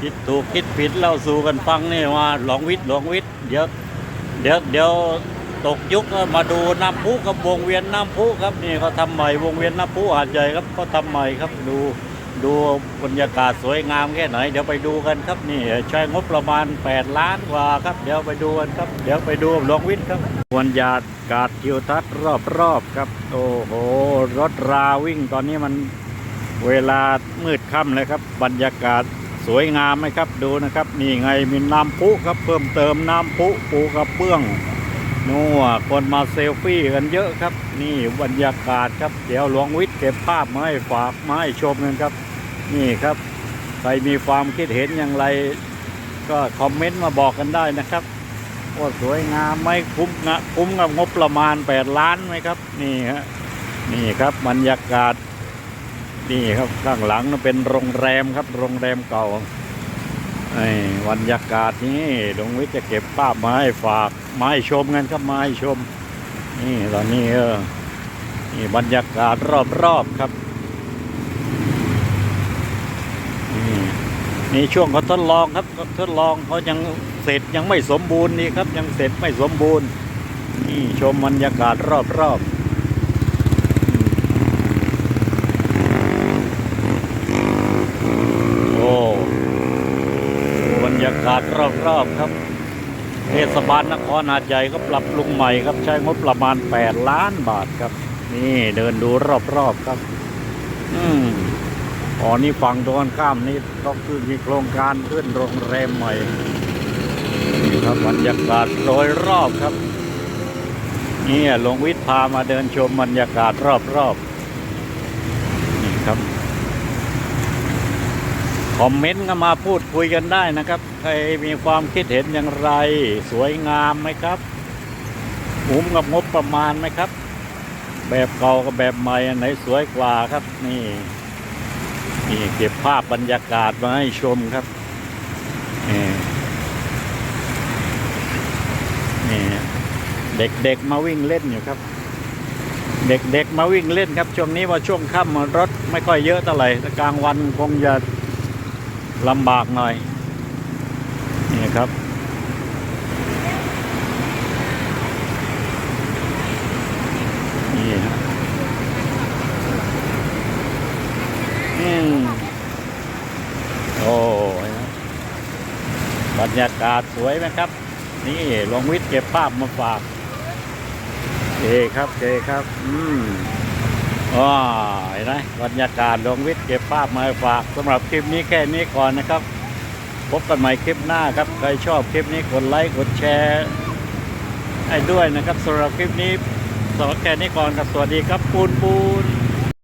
คิดถูกคิดผิดเล่าสู่กันฟังนี่ว่าหลวงวิทย์หลวงวิทย์เดี๋ยวเดี๋ยวเดี๋ยวตกยุคมาดูน้ำพุกับวงเวียนน้ำพุครับนี่เขาทำใหม่วงเวียนน้ำพุหาดใหญ่ครับเขาทำใหม่ครับดูดูบรรยากาศสวยงามแค่ไหน เดี๋ยวไปดูกันครับนี่ใช้งบประมาณ 8 ล้านกว่าครับ เดี๋ยวไปดูกันครับ เดี๋ยวไปดูหลวงวิทย์ครับบรรยากาศทิวทัศน์รอบๆครับโอ้โหรถราวิ่งตอนนี้มันเวลามืดค่ำเลยครับ บรรยากาศ สวยงามไหมครับดูนะครับ นี่ไงมีน้ำพุครับเพิ่มเติมน้ำพุปูกระเบื้องนัวคนมาเซลฟี่กันเยอะครับ นี่บรรยากาศครับ เดี๋ยวหลวงวิทย์เก็บภาพมาให้ฝากมาให้ชมกันครับ นี่ครับ ใครมีความคิดเห็นอย่างไร ก็คอมเมนต์มาบอกกันได้นะครับว่าสวยงามไหมคุ้มงะคุ้มกับงบประมาณ 8 ล้านไหมครับ นี่ฮะนี่ครับบรรยากาศ นี่ครับข้างหลังนั่นเป็นโรงแรมครับ โรงแรมเก่าไอ้บรรยากาศนี้หลวงวิทย์จะเก็บภาพมาให้ฝากมาให้ชมกันครับมาให้ชม นี่ตอนนี้เออนี่บรรยากาศรอบๆครับนี่นี่ช่วงเขาทดลองครับเขาทดลองเขายังเสร็จยังไม่สมบูรณ์นี่ครับ ยังเสร็จไม่สมบูรณ์ นี่ชมบรรยากาศรอบๆ โอ้บรรยากาศรอบๆครับ เทศบาลนครหาดใหญ่ก็ปรับปรุงใหม่ครับ ใช้งบประมาณ 8 ล้านบาทครับ นี่เดินดูรอบๆครับ อืมอ๋อนี่ฝั่งตรงกันข้ามนี่ก็คือมีโครงการขึ้นโรงแรมใหม่นี่ครับบรรยากาศโดยรอบครับนี่หลวงวิทย์พามาเดินชมบรรยากาศรอบๆนี่ครับ คอมเมนต์ก็มาพูดคุยกันได้นะครับ ใครมีความคิดเห็นอย่างไร สวยงามไหมครับคุ้มกับงบประมาณไหมครับ แบบเก่ากับแบบใหม่อันไหนสวยกว่าครับ นี่นี่เก็บภาพบรรยากาศมาให้ชมครับนี่นี่เด็กๆมาวิ่งเล่นอยู่ครับ เด็กๆมาวิ่งเล่นครับ ช่วงนี้ว่าช่วงค่ำรถไม่ค่อยเยอะเท่าไหร่แต่กลางวันคงจะ ลำบากหน่อย นี่ครับ นี่ฮะอืมโอ้ยบรรยากาศสวยไหมครับ นี่ลงวิทย์เก็บภาพมาฝากเจครับเจครับ อืม อ๋อเห็นไหมบรรยากาศหลวงวิทย์เก็บภาพมาฝากสำหรับคลิปนี้แค่นี้ก่อนนะครับ พบกันใหม่คลิปหน้าครับ ใครชอบคลิปนี้กดไลค์กดแชร์ให้ด้วยนะครับสำหรับคลิปนี้สำหรับแค่นี้ก่อนครับสวัสดีครับปูนปูน